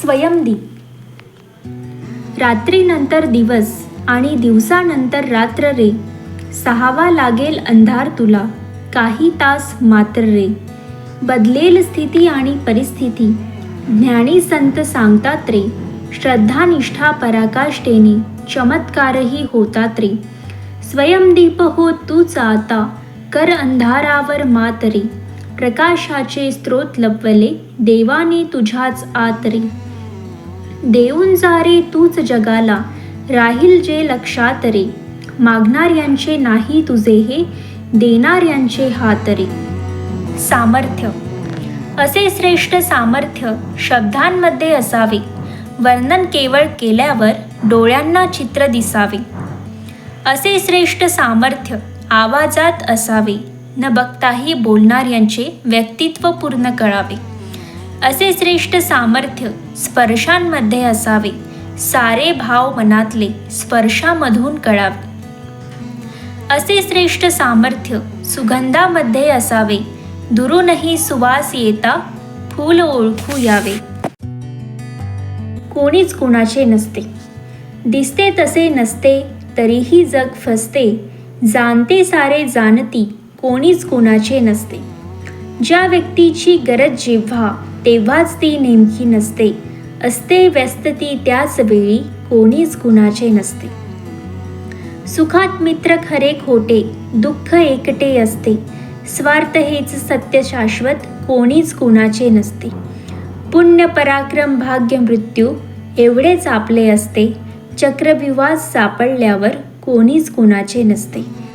स्वयंदीप रात्रीनंतर दिवस आणि दिवसानंतर रात्र रे. सहावा लागेल अंधार तुला. काही तास मात्र रे. बदलेल स्थिती आणि परिस्थिती. ज्ञानी संत सांगतात रे. श्रद्धा निष्ठा पराकाष्ठेने चमत्कारही होतात रे. स्वयंदीप हो तूच आता. कर अंधारावर मात रे. प्रकाशाचे स्त्रोत लपवले. देवाने तुझ्याच आत रे. देऊन जा रे तूच जगाला राहील जे लक्षात रे. मागणार यांचे नाही तुझे हे देणार यांचे हात रे. सामर्थ्य. असे श्रेष्ठ सामर्थ्य शब्दांमध्ये असावे. वर्णन केवळ केल्यावर डोळ्यांना चित्र दिसावे. असे श्रेष्ठ सामर्थ्य आवाजात असावे. न बघताही बोलणाऱ्यांचे व्यक्तित्व पूर्ण कळावे. असे श्रेष्ठ सामर्थ्य स्पर्शांमध्ये असावे. सारे भाव मनातले स्पर्शामधून कळावे. असे श्रेष्ठ सामर्थ्य सुगंधामध्ये असावे. दुरूनही सुवास येता फूल ओळखू यावे. कोणीच कुणाचे नसते. दिसते तसे नसते तरीही जग फसते. जाणते सारे जाणती कोणीच कोणाचे नसते. ज्या व्यक्तीची गरज जेव्हा तेव्हाच ती नेमकी नसते. असते व्यस्त ती त्याच वेळी कोणीच कुणाचे नसते. सुखात मित्र खरे खोटे दुःख एकटे असते. स्वार्थ हेच सत्य शाश्वत कोणीच कुणाचे नसते. पुण्य पराक्रम भाग्य मृत्यू एवढेच आपले असते. चक्रविवास सापडल्यावर कोणीच कुणाचे नसते.